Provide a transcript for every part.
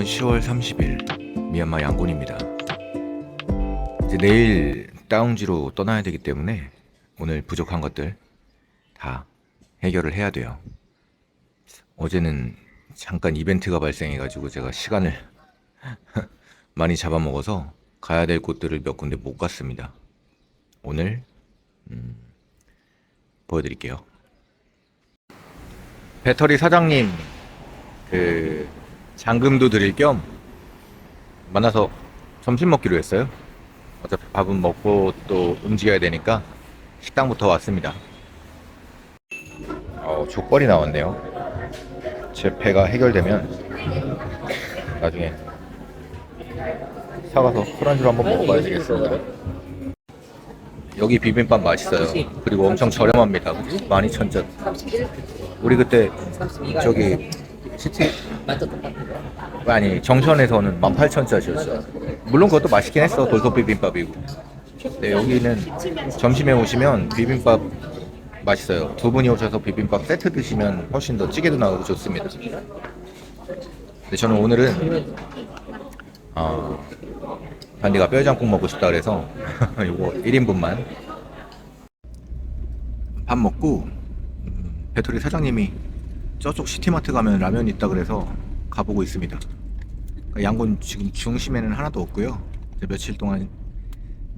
2025년 10월 30일 미얀마 양곤입니다. 이제 내일 다운지로 떠나야 되기 때문에 오늘 부족한 것들 다 해결을 해야 돼요. 어제는 잠깐 이벤트가 발생해가지고 제가 시간을 많이 잡아먹어서 가야 될 곳들을 몇 군데 못 갔습니다. 오늘 음, 보여드릴게요. 배터리 사장님 그 잔금도 드릴 겸 만나서 점심 먹기로 했어요. 어차피 밥은 먹고 또 움직여야 되니까 식당부터 왔습니다. 어, 족발이 나왔네요. 제 배가 해결되면 나중에 사가서 술안주로 한번 먹어봐야 되겠어요. 여기 비빔밥 맛있어요. 그리고 엄청 저렴합니다. 12,000원. 우리 그때 저기 시티 아니 정선에서는 18,000원짜리였어. 물론 그것도 맛있긴 했어. 돌솥 비빔밥이고. 근데 여기는 점심에 오시면 비빔밥 맛있어요. 두 분이 오셔서 비빔밥 세트 드시면 훨씬 더 찌개도 나오고 좋습니다. 근데 저는 오늘은 어, 반디가 뼈장국 먹고 싶다 그래서 요거 1인분만 밥 먹고 음, 배터리 사장님이 저쪽 시티마트 가면 라면 있다 그래서 가보고 있습니다. 그러니까 양곤 지금 중심에는 하나도 없고요. 며칠 동안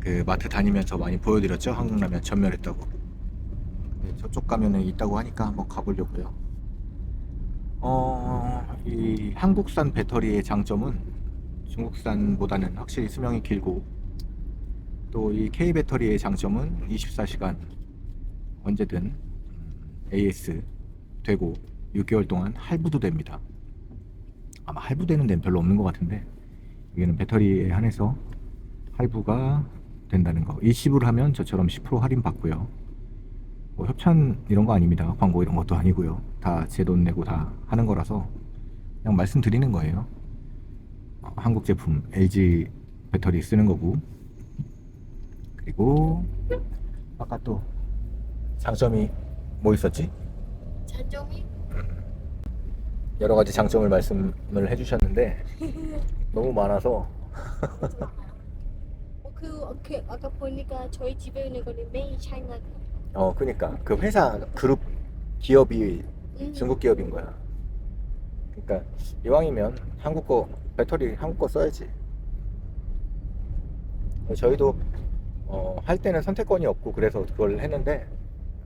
그 마트 다니면서 많이 보여드렸죠. 한국 라면 전멸했다고. 근데 저쪽 가면은 있다고 하니까 한번 가보려고요. 어, 이 한국산 배터리의 장점은 중국산보다는 확실히 수명이 길고 또 이 K 배터리의 장점은 24시간 언제든 AS 되고 6개월 동안 할부도 됩니다. 아마 할부되는 데는 별로 없는 것 같은데 여기는 배터리에 한해서 할부가 된다는 거. 일시불 하면 저처럼 10% 할인 받고요. 뭐 협찬 이런 거 아닙니다. 광고 이런 것도 아니고요. 다 제 돈 내고 다 하는 거라서 그냥 말씀드리는 거예요. 어, 한국 제품 LG 배터리 쓰는 거고 그리고 아까 또 장점이 뭐 있었지? 장점이 여러 가지 장점을 말씀을 해주셨는데 너무 많아서 어, 그, 그 아까 보니까 저희 집에 있는 거는 메인 차이나 어 그니까 그 회사 그룹 기업이 음, 중국 기업인 거야. 그러니까 이왕이면 한국 거 배터리 한국 거 써야지. 저희도 어, 할 때는 선택권이 없고 그래서 그걸 했는데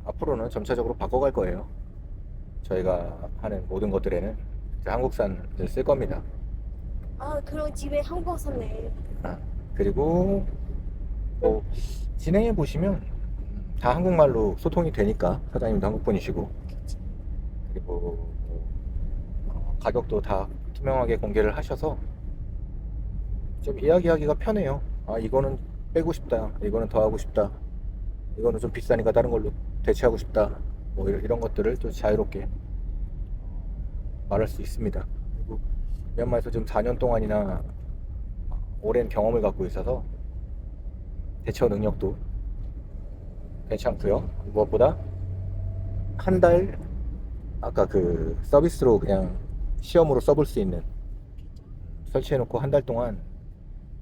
앞으로는 점차적으로 바꿔갈 거예요. 저희가 하는 모든 것들에는 한국산을 쓸 겁니다. 아 그럼 집에 한국 샀네. 아, 그리고 뭐 진행해 보시면 다 한국말로 소통이 되니까 사장님도 한국 분이시고. 그리고 어, 가격도 다 투명하게 공개를 하셔서 좀 이야기하기가 편해요. 아 이거는 빼고 싶다, 이거는 더 하고 싶다, 이거는 좀 비싸니까 다른 걸로 대체하고 싶다, 뭐 이런, 것들을 또 자유롭게 말할 수 있습니다. 그리고 미얀마에서 지금 4년 동안이나 오랜 경험을 갖고 있어서 대처 능력도 괜찮고요. 무엇보다 한 달 아까 그 서비스로 그냥 시험으로 써볼 수 있는 설치해놓고 한 달 동안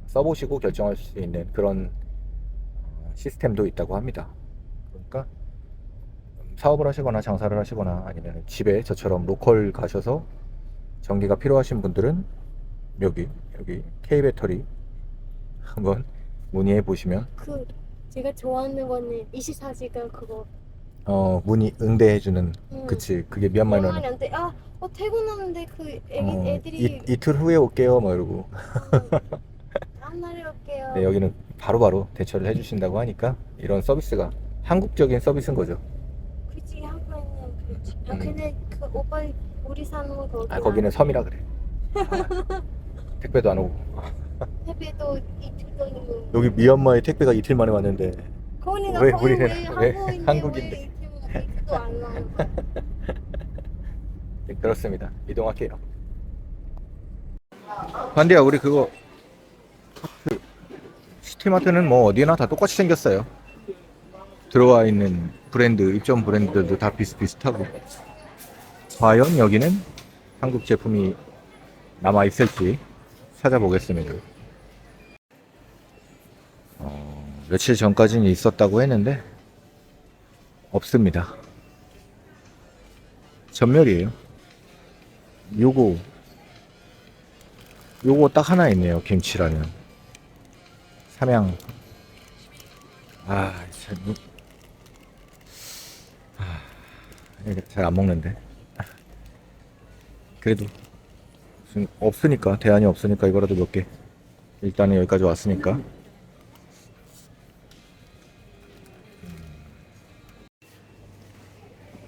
써보시고 결정할 수 있는 그런 시스템도 있다고 합니다. 그러니까 사업을 하시거나 장사를 하시거나 아니면 집에 저처럼 로컬 가셔서 전기가 필요하신 분들은 여기 여기 K 배터리 한번 문의해 보시면 그 제가 좋아하는 거는 24시간 그거. 어 문의 응대해 주는 음. 그치. 그게 미얀마는 안돼. 아 어, 퇴근하는데 그 애기, 어, 애들이 이, 이틀 후에 올게요 뭐 이러고. 다음 날에 올게요. 네, 여기는 바로바로 대처를 해주신다고 하니까 이런 서비스가 한국적인 서비스인 거죠. 그치 한국에는 그렇지 아 음. 근데 그 오빠 우리 사는 거 거기 아 거기는 섬이라 그래. 아, 택배도 안 오고 해배도 이틀 동안 여기 미얀마에 택배가 이틀 만에 왔는데 거기는 왜 거기 우리는 왜 한국인데 한국인데? 왜 이틀 이틀도 안 와. 네, 그렇습니다. 이동할게요. 반디야 우리 그거 그 시티마트는 뭐 어디나 다 똑같이 생겼어요. 들어와 있는 브랜드 입점 브랜드들도 다 비슷비슷하고 과연 여기는 한국 제품이 남아 있을지 찾아보겠습니다. 어, 며칠 전까지는 있었다고 했는데 없습니다. 전멸이에요. 요거 요거 딱 하나 있네요. 김치라면 삼양 아, 참, 뭐- 아, 잘 안 먹는데. 그래도 없으니까 대안이 없으니까 이거라도 몇 개. 일단은 여기까지 왔으니까.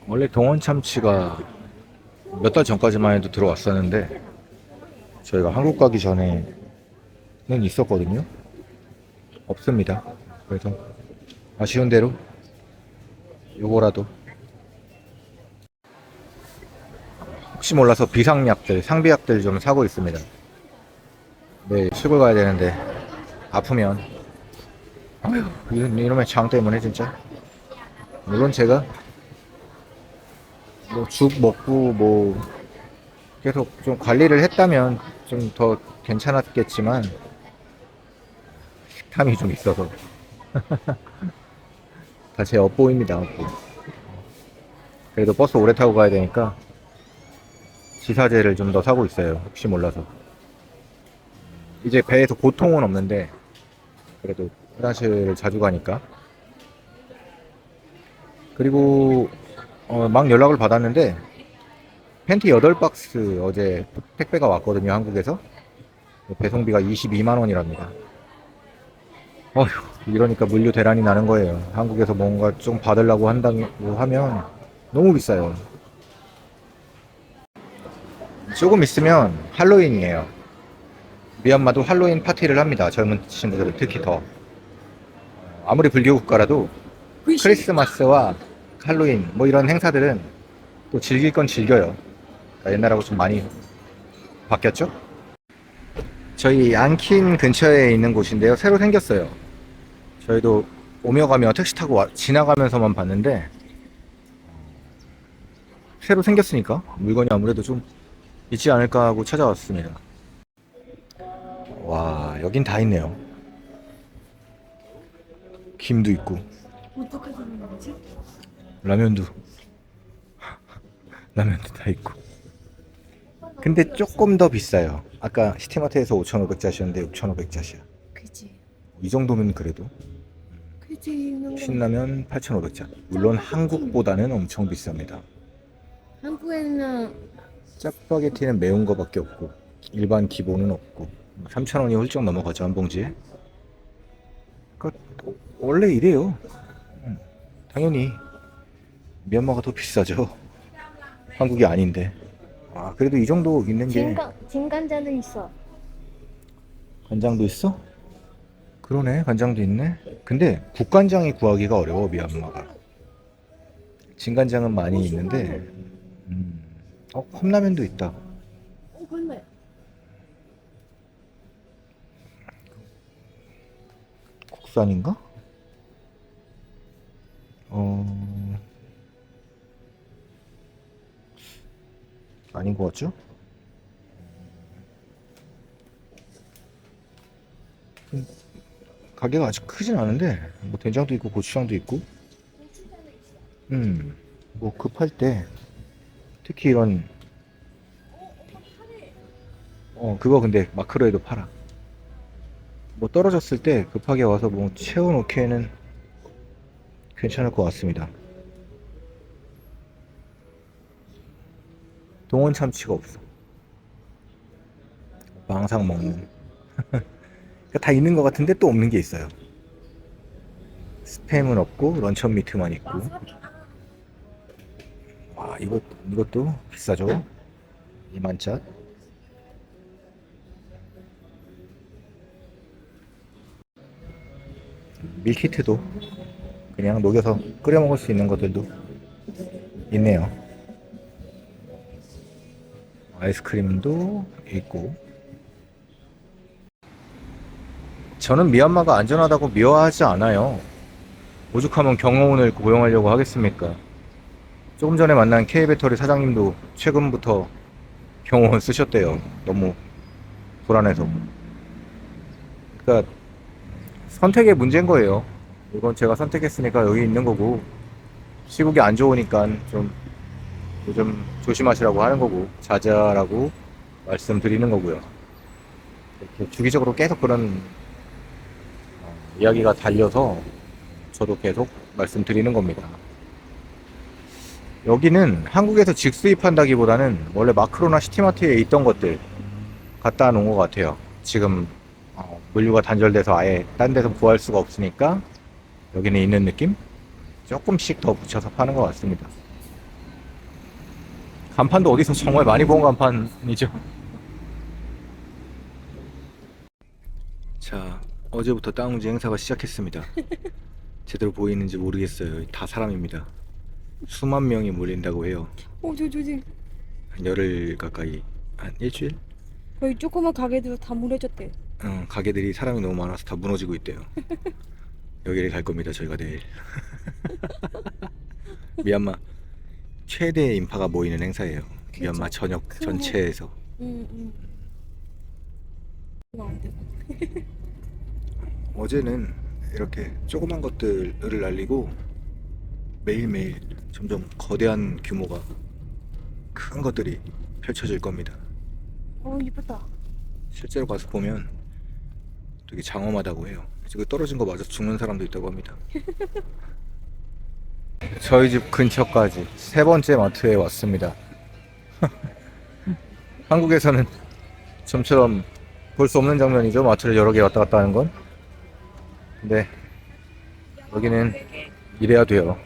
원래 동원 참치가 몇 달 전까지만 해도 들어왔었는데 저희가 한국 가기 전에는 있었거든요. 없습니다. 그래서 아쉬운 대로 요거라도 혹시 몰라서 비상약들, 상비약들 좀 사고 있습니다. 네, 시골 가야 되는데 아프면. 아휴 이런- 이놈의 장 때문에 진짜. 물론 제가 뭐 죽 먹고 뭐 계속 좀 관리를 했다면 좀 더 괜찮았겠지만 식탐이 좀 있어서. 다 제 업보입니다 업보. 그래도 버스 오래 타고 가야 되니까 지사제를 좀 더 사고 있어요. 혹시 몰라서. 이제 배에서 고통은 없는데 그래도 화장실을 자주 가니까. 그리고 어, 막 연락을 받았는데 팬티 8박스 어제 택배가 왔거든요 한국에서. 배송비가 22만 원이랍니다. 어휴 이러니까 물류 대란이 나는 거예요. 한국에서 뭔가 좀 받으려고 한다고 하면 너무 비싸요 조금 있으면 할로윈이에요 미얀마도 할로윈 파티를 합니다 젊은 친구들은 특히 더 아무리 불교 국가라도 크리스마스와 할로윈 뭐 이런 행사들은 또 즐길 건 즐겨요. 그러니까 옛날하고 좀 많이 바뀌었죠? 저희 양킨 근처에 있는 곳인데요. 새로 생겼어요. 저희도 오며 가며 택시 타고 와- 지나가면서만 봤는데 새로 생겼으니까 물건이 아무래도 좀 있지 않을까 하고 찾아왔습니다. 와 여긴 다 있네요. 김도 있고 어떻게 되는 거지? 라면도 라면도 다 있고 근데 조금 더 비싸요 아까 시티마트에서 5,500짜리였는데 6,500짜리야 그지. 이 정도면 그래도 그지. 있는 거. 신라면 8,500짜리 물론 한국보다는 엄청 비쌉니다 한국에는 짜파게티는 매운 거밖에 없고 일반 기본은 없고 3,000원이 훌쩍 넘어가죠 한 봉지에? 그러니까 원래 이래요. 음, 당연히 미얀마가 더 비싸죠. 한국이 아닌데. 아 그래도 이 정도 있는 게 진간 진간자는 있어. 간장도 있어? 그러네 간장도 있네. 근데 국간장이 구하기가 어려워 미얀마가. 진간장은 많이 있는데 음, 어 컵라면도 있다 어, 그네. 국산인가? 어 아닌 것 같죠? 음, 가게가 아직 크진 않은데 뭐 된장도 있고 고추장도 있고 음 뭐 급할 때 특히 이런 어 그거 근데 마크로에도 팔아 뭐 떨어졌을 때 급하게 와서 뭐 채워놓기에는 괜찮을 것 같습니다. 동원 참치가 없어. 뭐 항상 먹는. 그러니까 다 있는 것 같은데 또 없는 게 있어요. 스팸은 없고 런천 미트만 있고. 와 이것 이것도 비싸죠. 2만짜. 밀키트도 그냥 녹여서 끓여 먹을 수 있는 것들도 있네요. 아이스크림도 있고. 저는 미얀마가 안전하다고 미워하지 않아요. 오죽하면 경호원을 고용하려고 하겠습니까? 조금 전에 만난 K배터리 사장님도 최근부터 병원 쓰셨대요. 너무 불안해서. 그러니까 선택의 문제인 거예요. 이건 제가 선택했으니까 여기 있는 거고 시국이 안 좋으니까 좀 요즘 조심하시라고 하는 거고 자제하라고 말씀드리는 거고요. 이렇게 주기적으로 계속 그런 어, 이야기가 달려서 저도 계속 말씀드리는 겁니다. 여기는 한국에서 직수입한다기보다는 원래 마크로나 시티마트에 있던 것들 갖다 놓은 것 같아요. 지금 어, 물류가 단절돼서 아예 딴 데서 구할 수가 없으니까 여기는 있는 느낌? 조금씩 더 붙여서 파는 것 같습니다. 간판도 어디서 정말 많이 본 간판이죠. 자, 어제부터 땅운지 행사가 시작했습니다. 제대로 보이는지 모르겠어요. 다 사람입니다. 수만 명이 몰린다고 해요. 어, 저, 저, 저. 한 열흘 가까이, 한 일주일? 거의 조그만 가게들 다 무너졌대. 어, 가게들이 사람이 너무 많아서 다 무너지고 있대요. 여기를 갈 겁니다, 저희가 내일. 미얀마 최대 인파가 모이는 행사예요. 미얀마 전역 큰 전체에서. 응, 응. 나한테. 어제는 이렇게 조그만 것들을 날리고 매일매일 점점 거대한 규모가 큰 것들이 펼쳐질 겁니다. 어, 이쁘다. 실제로 가서 보면 되게 장엄하다고 해요. 지금 떨어진 거 맞아서 죽는 사람도 있다고 합니다. 저희 집 근처까지 세 번째 마트에 왔습니다. 한국에서는 좀처럼 볼 수 없는 장면이죠. 마트를 여러 개 왔다 갔다 하는 건. 근데 여기는 이래야 돼요.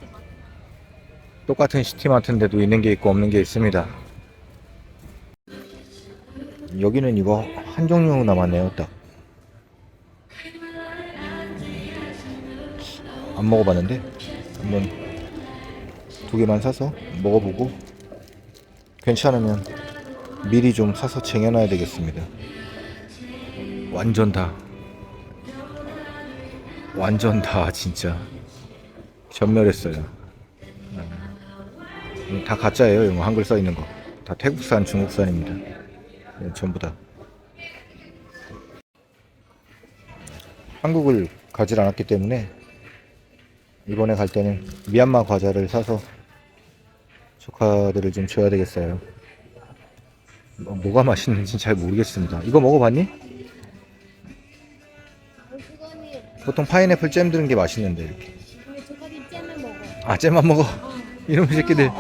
똑같은 시티마트인데도 있는 게 있고 없는 게 있습니다. 여기는 이거 한 종류 남았네요, 딱. 안 먹어봤는데 한번 두 개만 사서 먹어보고 괜찮으면 미리 좀 사서 쟁여놔야 되겠습니다. 완전 다 완전 다 진짜 전멸했어요. 음, 다 가짜예요, 이거 한글 써 있는 거. 다 태국산, 중국산입니다. 네, 전부 다. 한국을 가질 않았기 때문에 이번에 갈 때는 미얀마 과자를 사서 조카들을 좀 줘야 되겠어요. 뭐, 뭐가 맛있는지 잘 모르겠습니다. 이거 먹어봤니? 어, 보통 파인애플 잼 드는 게 맛있는데 이렇게. 아 잼만 먹어. 어. 이놈 새끼들.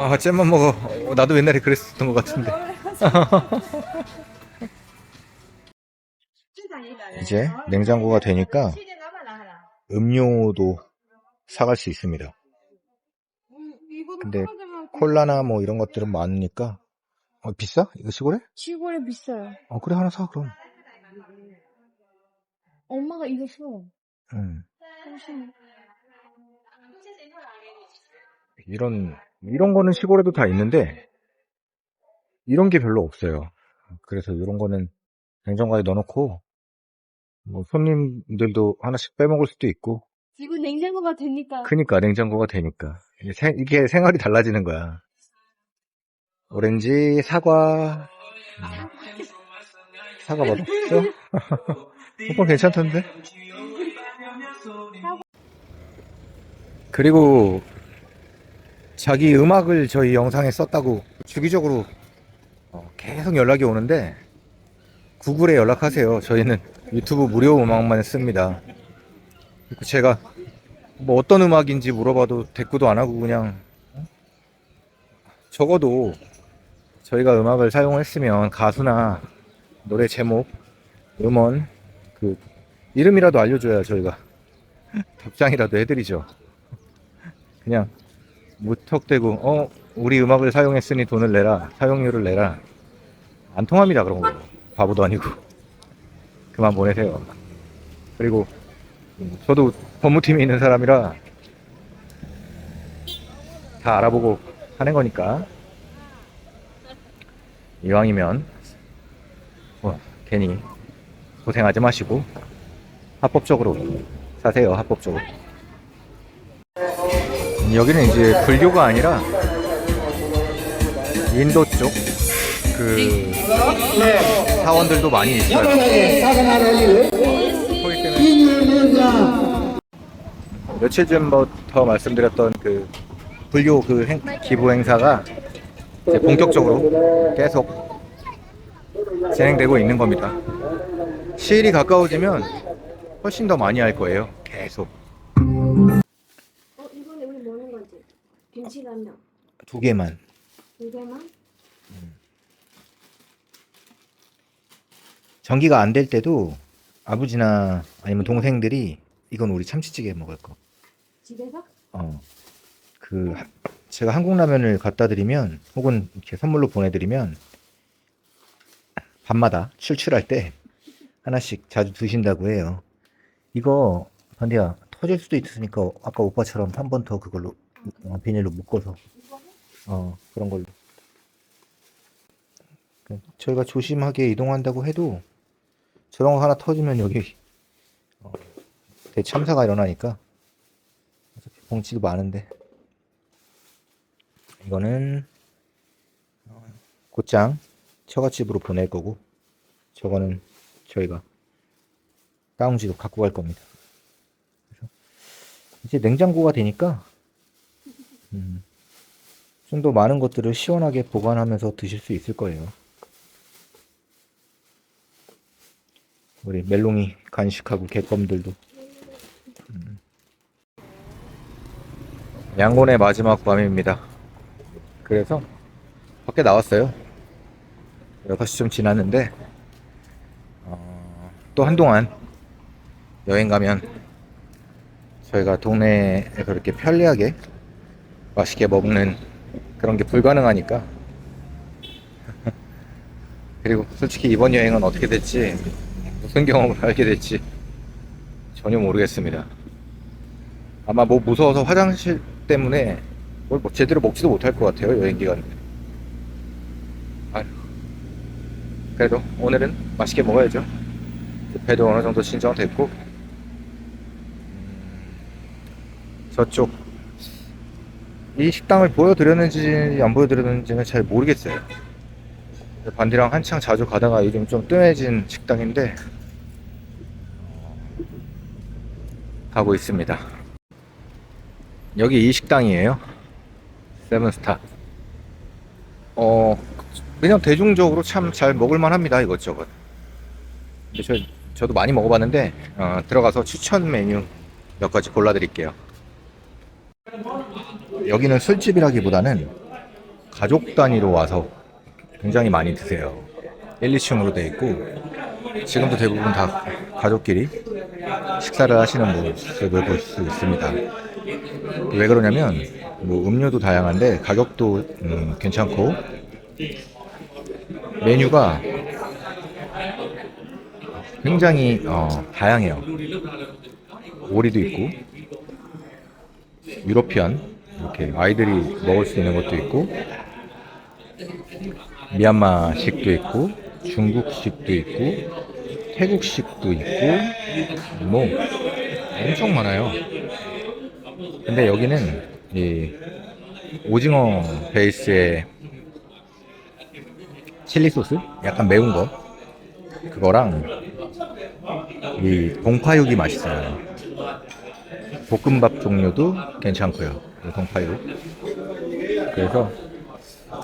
아 잼만 먹어. 어, 나도 옛날에 그랬었던 것 같은데. 이제 냉장고가 되니까 음료도 사갈 수 있습니다. 근데 콜라나 뭐 이런 것들은 많으니까 어, 비싸? 이거 시골에? 시골에 비싸요. 어 그래 하나 사 그럼. 엄마가 이거 써. 음. 훨씬. 이런 이런 거는 시골에도 다 있는데 이런 게 별로 없어요. 그래서 이런 거는 냉장고에 넣어놓고 뭐 손님들도 하나씩 빼먹을 수도 있고 지금 냉장고가 되니까. 그니까 냉장고가 되니까 이게, 생, 이게 생활이 달라지는 거야. 오렌지, 사과, 음. 사과 맛없죠? 오빠 괜찮던데? 그리고 자기 음악을 저희 영상에 썼다고 주기적으로 어, 계속 연락이 오는데 구글에 연락하세요. 저희는 유튜브 무료 음악만 씁니다. 제가 뭐 어떤 음악인지 물어봐도 대꾸도 안 하고 그냥 어? 적어도 저희가 음악을 사용했으면 가수나 노래 제목, 음원, 그 이름이라도 알려줘야 저희가 답장이라도 해드리죠. 그냥 무턱대고 어 우리 음악을 사용했으니 돈을 내라 사용료를 내라. 안 통합니다 그런 거. 바보도 아니고. 그만 보내세요. 그리고 저도 법무팀에 있는 사람이라 다 알아보고 하는 거니까. 이왕이면 뭐 괜히 고생하지 마시고 합법적으로 사세요 합법적으로 여기는 이제 불교가 아니라 인도 쪽 그 사원들도 많이 있어요. 며칠 전부터 말씀드렸던 그 불교 그 행- 기부 행사가 이제 본격적으로 계속 진행되고 있는 겁니다. 시일이 가까워지면 훨씬 더 많이 할 거예요. 계속 어 이번에 우리 뭐 하는 거지? 김치라면 두 개만. 두 개만? 전기가 안 될 때도 아버지나 아니면 동생들이 이건 우리 참치찌개 먹을 거. 집에서? 어. 그 하- 제가 한국 라면을 갖다 드리면 혹은 이렇게 선물로 보내드리면 밤마다 출출할 때 하나씩 자주 드신다고 해요. 이거 반디야 터질 수도 있으니까 아까 오빠처럼 한 번 더 그걸로 어, 비닐로 묶어서 어 그런 걸로. 그 저희가 조심하게 이동한다고 해도 저런 거 하나 터지면 여기 어, 대참사가 일어나니까 어차피 봉치도 많은데 이거는 어, 곧장 처갓집으로 보낼 거고 저거는 저희가 다운지도 갖고 갈 겁니다. 이제 냉장고가 되니까 음, 좀 더 많은 것들을 시원하게 보관하면서 드실 수 있을 거예요. 우리 멜롱이 간식하고 개껌들도 양곤의 마지막 밤입니다. 그래서 밖에 나왔어요. 6시 좀 지났는데 어, 또 한동안 여행 가면 저희가 동네에서 이렇게 편리하게 맛있게 먹는 그런 게 불가능하니까 그리고 솔직히 이번 여행은 어떻게 될지 무슨 경험을 하게 될지 전혀 모르겠습니다. 아마 뭐 무서워서 화장실 때문에 뭘뭐 제대로 먹지도 못할 것 같아요 여행 기간. 아휴. 그래도 오늘은 맛있게 먹어야죠. 배도 어느 정도 진정됐고 음, 저쪽 이 식당을 보여드렸는지 안 보여드렸는지는 잘 모르겠어요. 반디랑 한창 자주 가다가 요즘 좀 뜸해진 식당인데 어, 가고 있습니다. 여기 이 식당이에요. 세븐스타. 어, 그냥 대중적으로 참 잘 먹을만 합니다, 이것저것. 근데 저, 저도 많이 먹어봤는데, 어, 들어가서 추천 메뉴 몇 가지 골라드릴게요. 여기는 술집이라기보다는 가족 단위로 와서 굉장히 많이 드세요. 1, 2층으로 돼 있고, 지금도 대부분 다 가족끼리 식사를 하시는 모습을 볼 수 있습니다. 왜 그러냐면 뭐 음료도 다양한데 가격도 음, 괜찮고 메뉴가 굉장히 어, 다양해요. 오리도 있고 유로피안 이렇게 아이들이 먹을 수 있는 것도 있고 미얀마식도 있고 중국식도 있고 태국식도 있고 뭐 엄청 많아요. 근데 여기는 이 오징어 베이스의 칠리 소스 약간 매운 거 그거랑 이 동파육이 맛있어요. 볶음밥 종류도 괜찮고요. 이 동파육. 그래서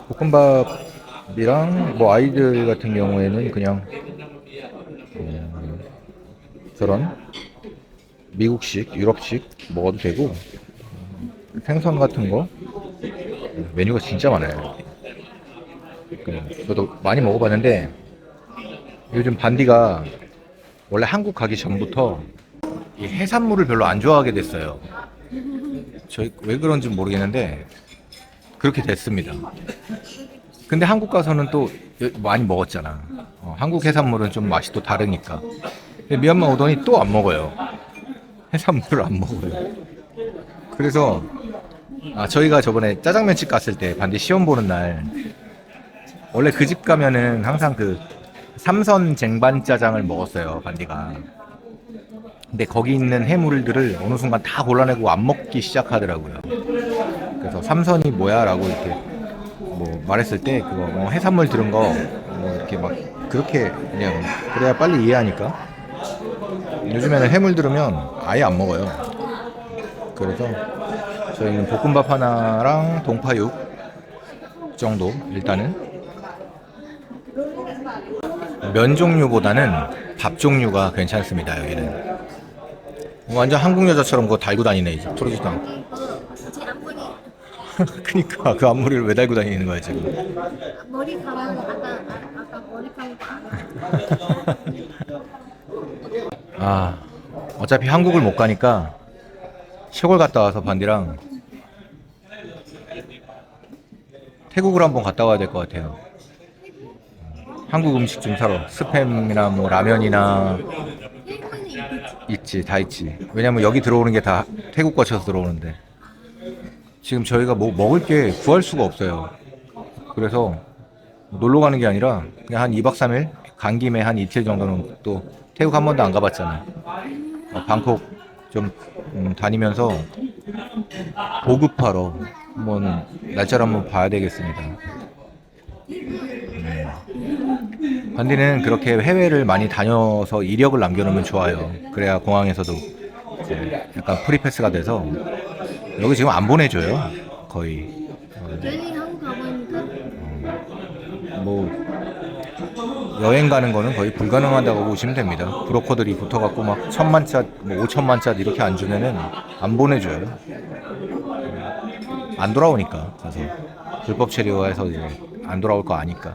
볶음밥이랑 뭐 아이들 같은 경우에는 그냥 음, 저런 미국식, 유럽식 먹어도 되고 생선 같은 거 메뉴가 진짜 많아요. 그, 저도 많이 먹어봤는데 요즘 반디가 원래 한국 가기 전부터 이 해산물을 별로 안 좋아하게 됐어요. 저희 왜 그런지 모르겠는데 그렇게 됐습니다. 근데 한국 가서는 또 많이 먹었잖아. 어, 한국 해산물은 좀 맛이 또 다르니까. 미얀마 오더니 또 안 먹어요. 해산물을 안 먹어요. 그래서 아 저희가 저번에 짜장면집 갔을 때 반디 시험 보는 날 원래 그 집 가면은 항상 그 삼선 쟁반 짜장을 먹었어요 반디가. 근데 거기 있는 해물들을 어느 순간 다 골라내고 안 먹기 시작하더라고요. 그래서 삼선이 뭐야라고 이렇게 뭐 말했을 때 그거 뭐 해산물 들은 거 뭐 이렇게 막 그렇게 그냥 그래야 빨리 이해하니까 요즘에는 해물 들으면 아예 안 먹어요. 그래서 저희는 볶음밥 하나랑 동파육 정도 일단은 면 종류보다는 밥 종류가 괜찮습니다 여기는 완전 한국 여자처럼 그거 달고 다니네 이제. 털어지도 않고. 제 앞머리 그니까 그 앞머리를 왜 달고 다니는 거야 지금? 머리 감은 아까 아, 아까 머리 감은 거 알아? 아 어차피 한국을 못 가니까 시골 갔다 와서 반디랑 태국을 한번 갔다 와야 될 것 같아요. 한국 음식 좀 사러. 스팸이나 뭐 라면이나 있지 다 있지. 왜냐면 여기 들어오는 게 다 태국 거쳐서 들어오는데. 지금 저희가 뭐 먹을 게 구할 수가 없어요. 그래서 놀러 가는 게 아니라 그냥 한 2박 3일 간 김에 한 이틀 정도는 또 태국 한 번도 안 가봤잖아 어, 방콕 좀 음, 다니면서 보급하러 한번 날짜를 한번 봐야 되겠습니다. 음. 반디는 그렇게 해외를 많이 다녀서 이력을 남겨놓으면 좋아요. 그래야 공항에서도 약간 프리패스가 돼서 여기 지금 안 보내줘요. 거의 어, 괜히 한국 가보니까 뭐 여행 가는 거는 거의 불가능하다고 보시면 됩니다. 브로커들이 붙어갖고 막 천만 짜, 뭐 오천만 짜 이렇게 안 주면은 안 보내줘요. 안 돌아오니까 그래서 불법 체류해서 이제 안 돌아올 거 아니까.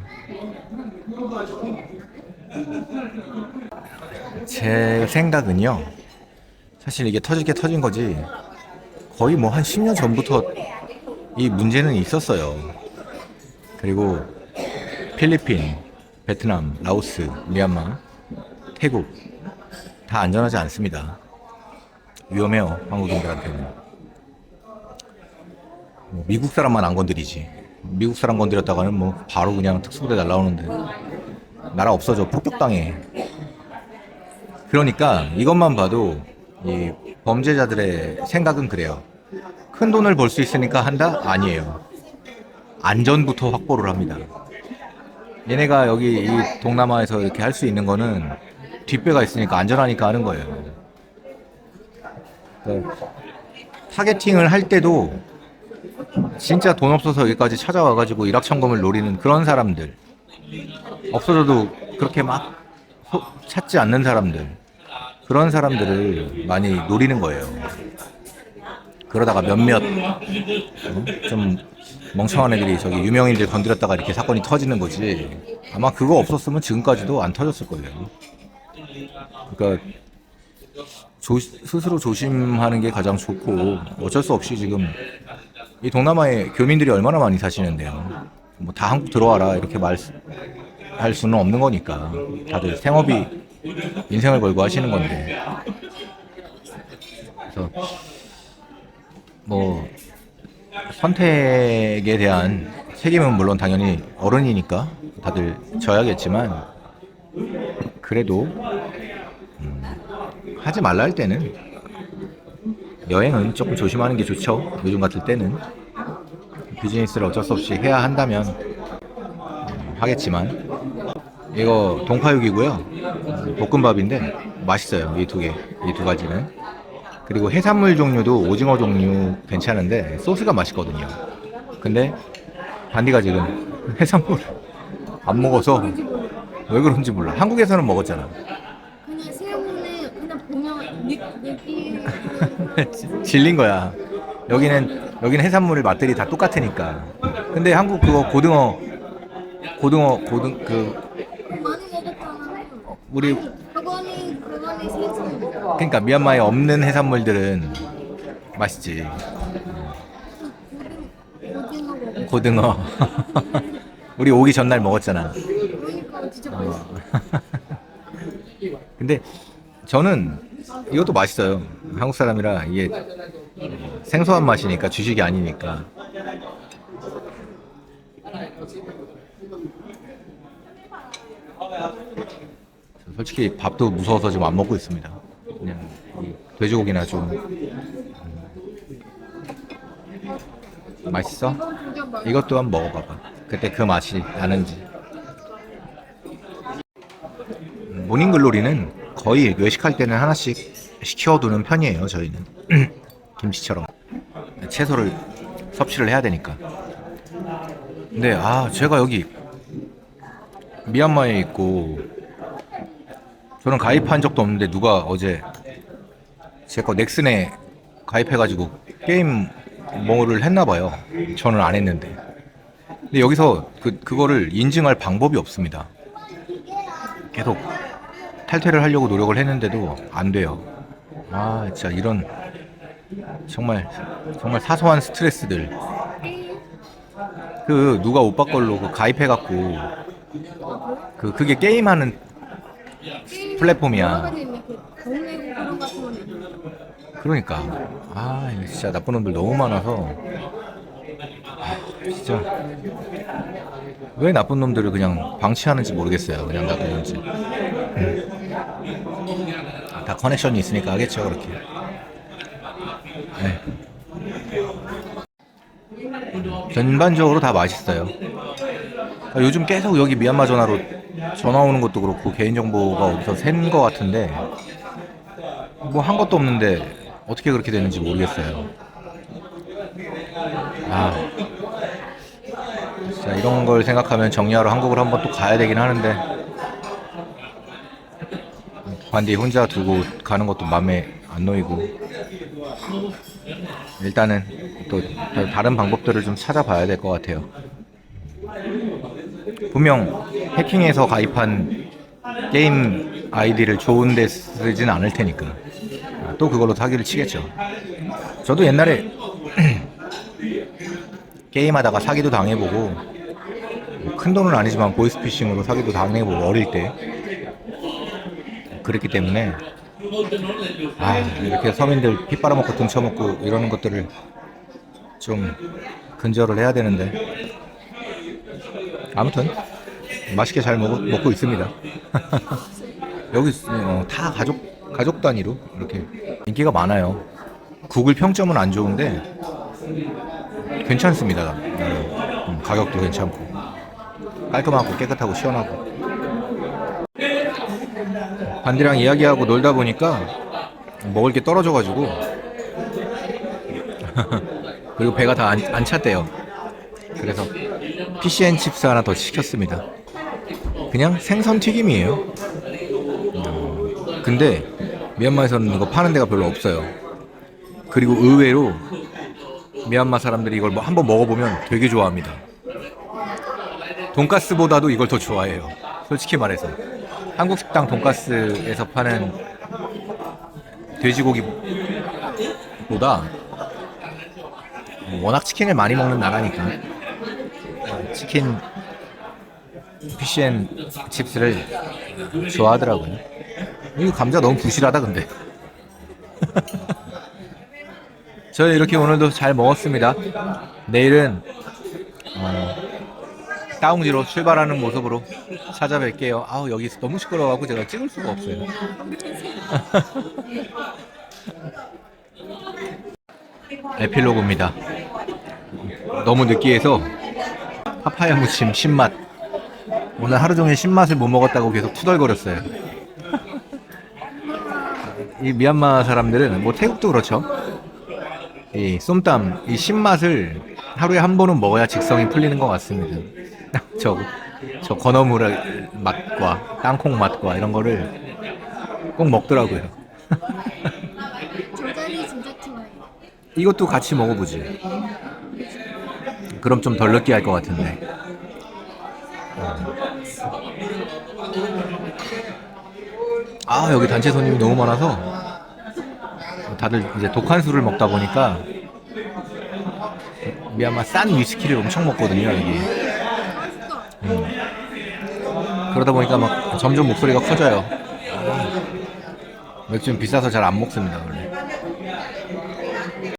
제 생각은요. 사실 이게 터질 게 터진 거지. 거의 뭐 한 10년 전부터 이 문제는 있었어요. 그리고 필리핀, 베트남, 라오스, 미얀마, 태국 다 안전하지 않습니다. 위험해요 한국인들한테는. 뭐 미국 사람만 안 건드리지. 미국 사람 건드렸다가는 뭐 바로 그냥 특수부대 날라오는데 나라 없어져 폭격당해. 그러니까 이것만 봐도 이 범죄자들의 생각은 그래요. 큰 돈을 벌 수 있으니까 한다? 아니에요. 안전부터 확보를 합니다. 얘네가 여기 이 동남아에서 이렇게 할 수 있는 거는 뒷배가 있으니까 안전하니까 하는 거예요. 그러니까 타겟팅을 할 때도 진짜 돈 없어서 여기까지 찾아와가지고 일확천금을 노리는 그런 사람들 없어져도 그렇게 막 소- 찾지 않는 사람들 그런 사람들을 많이 노리는 거예요. 그러다가 몇몇 어? 좀 멍청한 애들이 저기 유명인들 건드렸다가 이렇게 사건이 터지는 거지. 아마 그거 없었으면 지금까지도 안 터졌을 거예요. 그러니까 조- 스스로 조심하는 게 가장 좋고 어쩔 수 없이 지금 이 동남아에 교민들이 얼마나 많이 사시는데요. 뭐 다 한국 들어와라 이렇게 말 할 수는 없는 거니까 다들 생업이 인생을 걸고 하시는 건데. 그래서 뭐 선택에 대한 책임은 물론 당연히 어른이니까 다들 져야겠지만 그래도 음, 하지 말라 할 때는 여행은 조금 조심하는 게 좋죠. 요즘 같을 때는 비즈니스를 어쩔 수 없이 해야 한다면 음, 하겠지만 이거 동파육이고요. 볶음밥인데 맛있어요. 이 두 개, 이 두 가지는. 그리고 해산물 종류도 오징어 종류 괜찮은데 소스가 맛있거든요. 근데 반디가 지금 해산물 안 먹어서 왜 그런지 몰라. 한국에서는 먹었잖아. 그냥 새우는 그냥 보면 느- 느낌 질린 거야. 여기는 여기는 해산물의 맛들이 다 똑같으니까. 근데 한국 그거 고등어 고등어 고등 그 많이 먹었잖아. 우리 그거는 그거는 생선. 그러니까 미얀마에 없는 해산물들은 맛있지. 오징어. 고등어. 우리 오기 전날 먹었잖아. 그러니까 진짜 맛있어. 근데 저는 이것도 맛있어요. 한국 사람이라 이게 생소한 맛이니까 주식이 아니니까. 솔직히 밥도 무서워서 지금 안 먹고 있습니다. 그냥 이 돼지고기나 좀 음. 맛있어? 이것도 한번 먹어봐봐. 그때 그 맛이 나는지. 모닝글로리는 거의 외식할 때는 하나씩 시켜두는 편이에요. 저희는 김치처럼 채소를 섭취를 해야 되니까. 근데 아 제가 여기 미얀마에 있고 저는 가입한 적도 없는데 누가 어제 제 거 넥슨에 가입해가지고 게임 뭐를 했나봐요. 저는 안 했는데. 근데 여기서 그 그거를 인증할 방법이 없습니다. 계속 탈퇴를 하려고 노력을 했는데도 안 돼요. 아 진짜 이런 정말 정말 사소한 스트레스들. 그 누가 오빠 걸로 그 가입해갖고 그 그게 게임하는 플랫폼이야. 그. 그러니까 아 진짜 나쁜 놈들 너무 많아서 아, 진짜 왜 나쁜 놈들을 그냥 방치하는지 모르겠어요 그냥 놔두는지 음. 아, 다 커넥션이 있으니까 하겠죠 그렇게 네. 전반적으로 다 맛있어요 아, 요즘 계속 여기 미얀마 전화로 전화 오는 것도 그렇고 개인정보가 어디서 샌 거 같은데 뭐 한 것도 없는데 어떻게 그렇게 되는지 모르겠어요. 아, 진짜 이런 걸 생각하면 정리하러 한국을 한번 또 가야 되긴 하는데 반디 혼자 두고 가는 것도 마음에 안 놓이고 일단은 또 다른 방법들을 좀 찾아봐야 될 것 같아요. 분명 해킹해서 가입한 게임 아이디를 좋은데 쓰진 않을 테니까 아, 또 그걸로 사기를 치겠죠. 저도 옛날에 게임하다가 사기도 당해보고 뭐큰 돈은 아니지만 보이스피싱으로 사기도 당해보고 어릴 때 그랬기 때문에 아 이렇게 서민들 피 빨아먹고 등 쳐먹고 이러는 것들을 좀 근절을 해야 되는데 아무튼 맛있게 잘 먹, 먹고 있습니다. 여기 어, 다 가족 가족 단위로 이렇게 인기가 많아요. 구글 평점은 안 좋은데 괜찮습니다. 네. 음, 가격도 괜찮고 깔끔하고 깨끗하고 시원하고 반디랑 이야기하고 놀다 보니까 먹을 게 떨어져가지고 그리고 배가 다안안 찼대요. 그래서 피시앤 칩스 하나 더 시켰습니다. 그냥 생선 튀김이에요. 음, 근데 미얀마에서는 이거 파는 데가 별로 없어요. 그리고 의외로 미얀마 사람들이 이걸 뭐 한번 먹어보면 되게 좋아합니다. 돈가스보다도 이걸 더 좋아해요. 솔직히 말해서 한국 식당 돈가스에서 파는 돼지고기보다 워낙 치킨을 많이 먹는 나라니까 치킨 피시앤 칩스를 좋아하더라고요. 이 감자 너무 부실하다 근데. 저희 이렇게 오늘도 잘 먹었습니다. 내일은 어, 다웅지로 출발하는 모습으로 찾아뵐게요. 아우 여기 너무 시끄러워갖고 제가 찍을 수가 없어요. 에필로그입니다. 너무 느끼해서 파파야 무침 신맛. 오늘 하루 종일 신맛을 못 먹었다고 계속 투덜거렸어요. 이 미얀마 사람들은 뭐 태국도 그렇죠. 이 쏨땀 이 신맛을 하루에 한 번은 먹어야 직성이 풀리는 것 같습니다. 저, 저 건어물 맛과 땅콩 맛과 이런 거를 꼭 먹더라고요. 조달이 진짜 좋아요. 이것도 같이 먹어보지. 그럼 좀 덜 느끼할 것 같은데. 아 여기 단체 손님이 너무 많아서 다들 이제 독한 술을 먹다 보니까 미얀마 싼 위스키를 엄청 먹거든요 여기. 음. 그러다 보니까 막 점점 목소리가 커져요. 맥주는 비싸서 잘 안 먹습니다 원래.